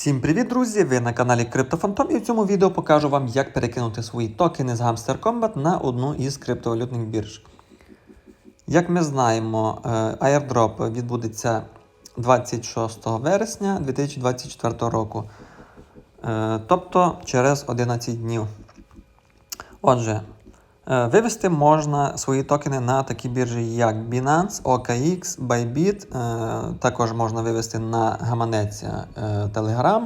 Всім привіт, друзі! Ви на каналі CryptoPhantom і в цьому відео покажу вам, як перекинути свої токени з Hamster Combat на одну із криптовалютних бірж. Як ми знаємо, е, airdrop відбудеться 26 вересня 2024 року, Е, тобто через 11 днів. Отже, е, вивести можна свої токени на такі біржі, як Binance, OKX, Bybit. е, Також можна вивести на гаманець е, Telegram,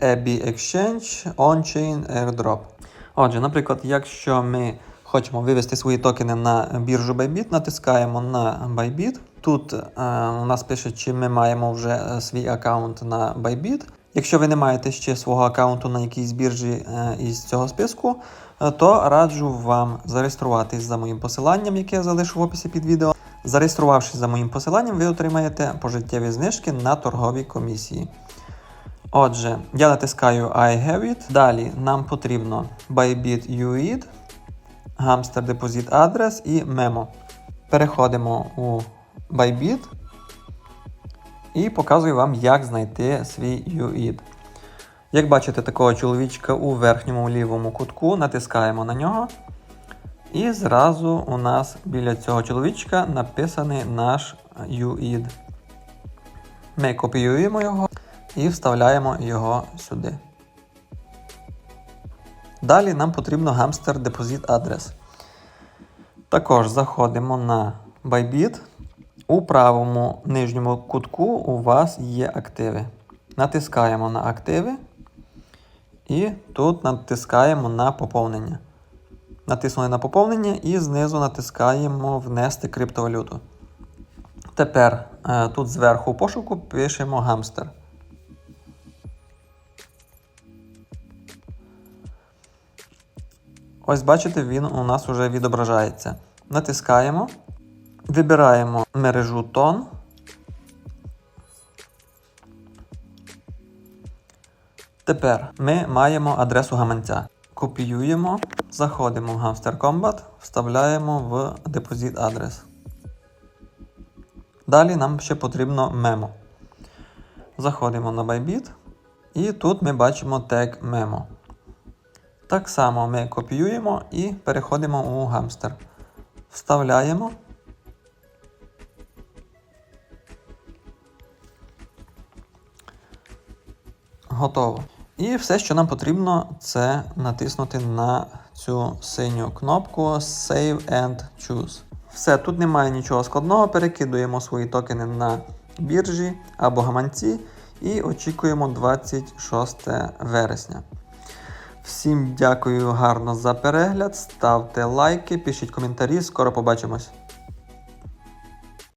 EBI Exchange, OnChain, AirDrop. Отже, наприклад, якщо ми хочемо вивести свої токени на біржу Bybit, натискаємо на Bybit. Тут е, у нас пише, чи ми маємо вже е, свій аккаунт на Bybit. Якщо ви не маєте ще свого аккаунту на якійсь біржі е, із цього списку, е, то раджу вам зареєструватись за моїм посиланням, яке я залишу в описі під відео. Зареєструвавшись за моїм посиланням, ви отримаєте пожиттєві знижки на торговій комісії. Отже, я натискаю I have it. Далі нам потрібно Bybit UID, Hamster Deposit адрес і Memo. Переходимо у Bybit і показую вам, як знайти свій UID. Як бачите, такого чоловічка у верхньому лівому кутку натискаємо на нього. І зразу у нас біля цього чоловічка написаний наш UID. Ми копіюємо його і вставляємо його сюди. Далі нам потрібно Hamster Deposit адрес. Також заходимо на Bybit. У правому нижньому кутку у вас є активи. Натискаємо на активи. І тут натискаємо на поповнення. Натиснули на поповнення і знизу натискаємо Внести криптовалюту. Тепер е, тут зверху пошуку пишемо гамстер. Ось бачите, він у нас вже відображається. Натискаємо, вибираємо мережу тон. Тепер ми маємо адресу гаманця. Копіюємо, заходимо в Hamster Combat, вставляємо в депозит адрес. Далі нам ще потрібно мемо. Заходимо на Bybit і тут ми бачимо тег мемо. Так само ми копіюємо і переходимо у гамстер. Вставляємо. Готово. І все, що нам потрібно, це натиснути на цю синю кнопку Save and Choose. Все, тут немає нічого складного. Перекидуємо свої токени на біржі або гаманці і очікуємо 26 вересня. Всім дякую гарно за перегляд. Ставте лайки, пишіть коментарі. Скоро побачимось.